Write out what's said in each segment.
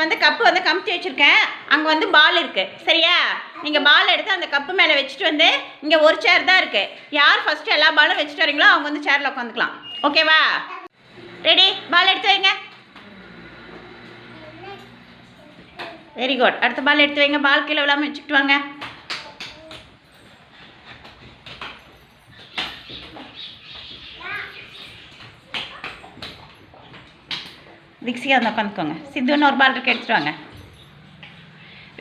இங்கே வந்து கப்பு வந்து கமுத்தி வச்சுருக்கேன். அங்கே வந்து பால் இருக்குது சரியா? நீங்கள் பால் எடுத்து அந்த கப்பு மேலே வச்சுட்டு வந்து இங்கே ஒரு சேர் தான் இருக்குது யார் ஃபஸ்ட்டு எல்லா பாலும் வச்சுட்டு வரீங்களோ அவங்க வந்து சேரில் உட்காந்துக்கலாம். ஓகேவா ரெடி பால் எடுத்து வைங்க. வெரி குட் அடுத்த பால் எடுத்து வைங்க. பால் கீழே விழாமல் வச்சுக்கிட்டு வாங்க. திக்ஸிகா வந்து உட்காந்துக்கோங்க. சித்துன்னு ஒரு பால் இருக்கு எடுத்துகிட்டு வாங்க.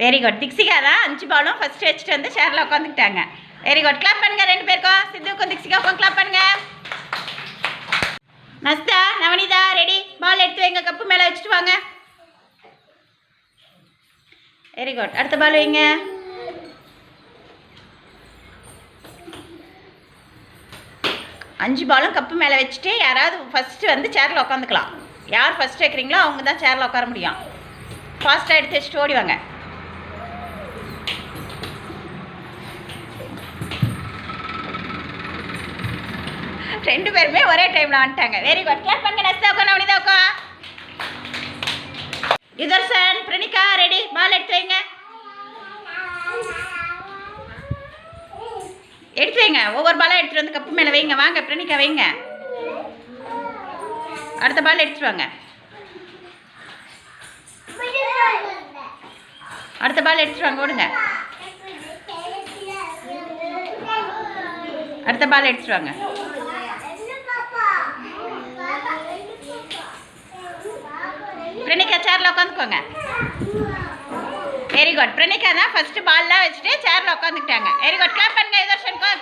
வெரி குட் திக்ஸிகா தான் அஞ்சு பாலும் ஃபஸ்ட்டு வச்சுட்டு வந்து சேரில் உட்காந்துக்கிட்டாங்க. வெரி குட் கிளாப் பண்ணுங்க ரெண்டு பேருக்கும். சித்துக்கும் திக்ஸிகாவுக்கும் கிளாப் பண்ணுங்க. நஸ்தா நவனிதா ரெடி பால் எடுத்து வைங்க. கப்பு மேலே வச்சுட்டு வாங்க. வெரி குட் அடுத்த பால் வைங்க. அஞ்சு பாலும் கப்பு மேலே வச்சுட்டு யாராவது ஃபஸ்ட்டு வந்து சேரில் உட்காந்துக்கலாம். யார் ஃபஸ்ட் வைக்கிறீங்களோ அவங்க தான் சேரில் உட்கார முடியும். ஃபாஸ்ட்டாக எடுத்து வச்சுட்டு ஓடி வாங்க. ரெண்டு பேருமே ஒரே டைமில் வந்துட்டாங்க. வெரி குட் கிளாப் பண்ணுங்க நெஸ்தா உட்கா நவனிதா உட்கா. யுதர்சன் பிரணிகா ரெடி பால் எடுத்து வைங்க. எடுத்து வைங்க. ஒவ்வொரு பாலாக எடுத்துகிட்டு வந்து கப்பு மேலே வைங்க. வாங்க பிரணிகா வைங்க. அடுத்த பால் எடுத்துட்டு வாங்க. அடுத்த பால் எடுத்துட்டு வாங்க ஓடுங்க. அடுத்த பால் எடுத்துட்டு வாங்க. பிரணிகா சேரில் உட்காந்துக்கோங்க வெரி குட் பிரணிகா தான் ஃபஸ்ட்டு பால்லாம் வச்சுட்டு சேரில் உட்காந்துக்கிட்டாங்க வெரி குட் கிளாப் பண்ணுங்க யுதர்ஷனுக்கும்